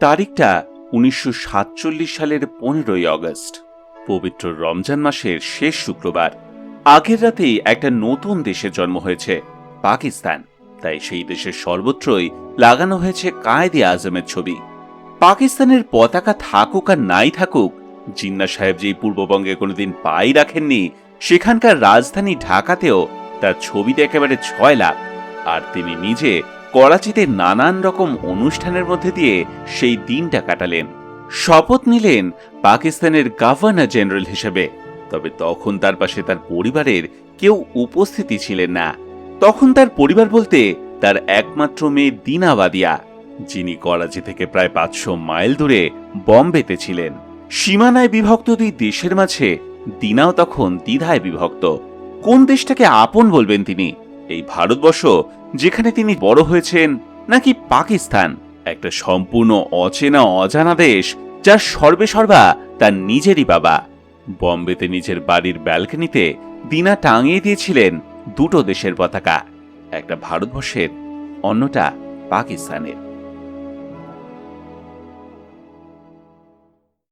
তারিখটা উনিশশো সাতচল্লিশ সালের পনেরোই আগস্ট। পবিত্র রমজান মাসের শেষ শুক্রবার। আগের রাতেই একটা নতুন দেশের জন্ম হয়েছে, পাকিস্তান। তাই সেই দেশের সর্বত্রই লাগানো হয়েছে কায়েদে আজমের ছবি। পাকিস্তানের পতাকা থাকুক আর নাই থাকুক, জিন্না সাহেব যেই পূর্ববঙ্গে কোনোদিন পাই রাখেননি, সেখানকার রাজধানী ঢাকাতেও তার ছবিতে একেবারে ছয় লাখ। আর তিনি নিজে করাচিতে নানান রকম অনুষ্ঠানের মধ্যে দিয়ে সেই দিনটা কাটালেন। শপথ নিলেন পাকিস্তানের গভর্নর জেনারেল হিসেবে। তবে তখন তার পাশে তার পরিবারের কেউ উপস্থিতি ছিলেন না। তখন তার পরিবার বলতে তার একমাত্র মেয়ে দিনাবাদিয়া যিনি করাচি থেকে প্রায় পাঁচশো মাইল দূরে বম্বেতে ছিলেন। সীমানায় বিভক্ত দুই দেশের মাঝে দিনাও তখন দ্বিধায় বিভক্ত। কোন দেশটাকে আপন বলবেন তিনি? এই ভারতবর্ষ যেখানে তিনি বড় হয়েছেন নাকি পাকিস্তান, একটা সম্পূর্ণ অচেনা, অজানা দেশ, যার সর্বে সর্বা তার নিজেরই বাবা। বম্বেতে নিজের বাড়ির ব্যালকনিতে দিনা টাঙিয়ে দিয়েছিলেন দুটো দেশের পতাকা, একটা ভারতবর্ষের, অন্যটা পাকিস্তানের।